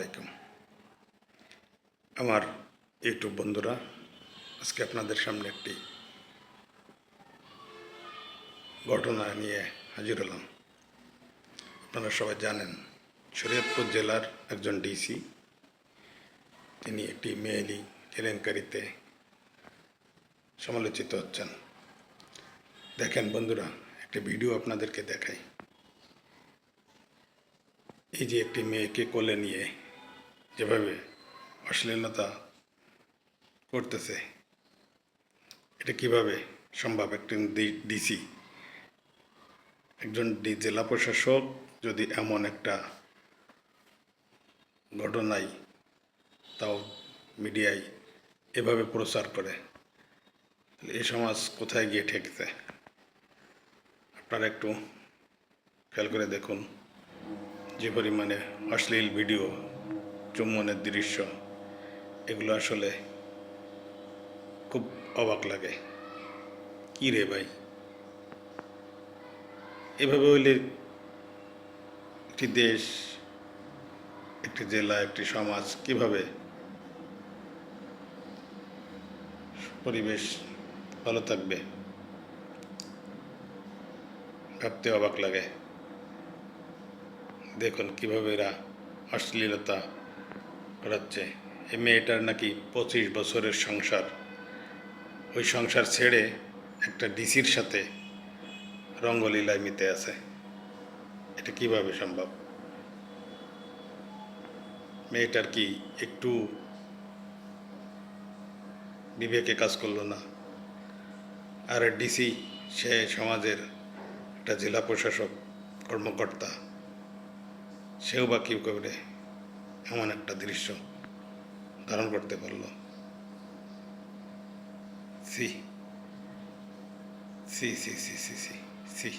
আলাইকুম। আমার ইউটিউব বন্ধুরা, আজকে আপনাদের সামনে একটি ঘটনা নিয়ে হাজির হলাম। আপনারা সবাই জানেন, শরীয়তপুর জেলার একজন ডিসি তিনি একটি মেয়েলি কেলেঙ্কারিতে সমালোচিত হচ্ছেন। দেখেন বন্ধুরা, একটি ভিডিও আপনাদেরকে দেখাই। এই যে একটি মেয়েকে কোলে নিয়ে যেভাবে অশ্লীলতা করতেছে, এটা কীভাবে সম্ভব? একজন ডিসি, একজন ডি, জেলা প্রশাসক যদি এমন একটা ঘটনায় তাও মিডিয়ায় এভাবে প্রচার করে এই সমাজ কোথায় গিয়ে ঠেকছে? আপনারা একটু খেয়াল করে দেখুন যে পরিমাণে অশ্লীল ভিডিও চুম্বনের দৃশ্য, এগুলো আসলে খুব অবাক লাগে। কী রে ভাই? এভাবে হইলে একটি দেশ, একটি জেলা, একটি সমাজ কীভাবে পরিবেশ ভালো থাকবে? ভাবতে অবাক লাগে। দেখুন কীভাবে এরা অশ্লীলতা করাচ্ছে। এই মেয়েটার নাকি পঁচিশ বছরের সংসার। ওই সংসার ছেড়ে একটা ডিসির সাথে রঙ্গলীলায় মিতে আছে। এটা কীভাবে সম্ভব? মেয়েটার কি একটু বিবেকে কাজ করল না? আর ডিসি, সে সমাজের একটা জেলা প্রশাসক, কর্মকর্তা, সেও বা কী করে? এমন একটা দৃশ্য ধারণ করতে পারল। C C C C C C C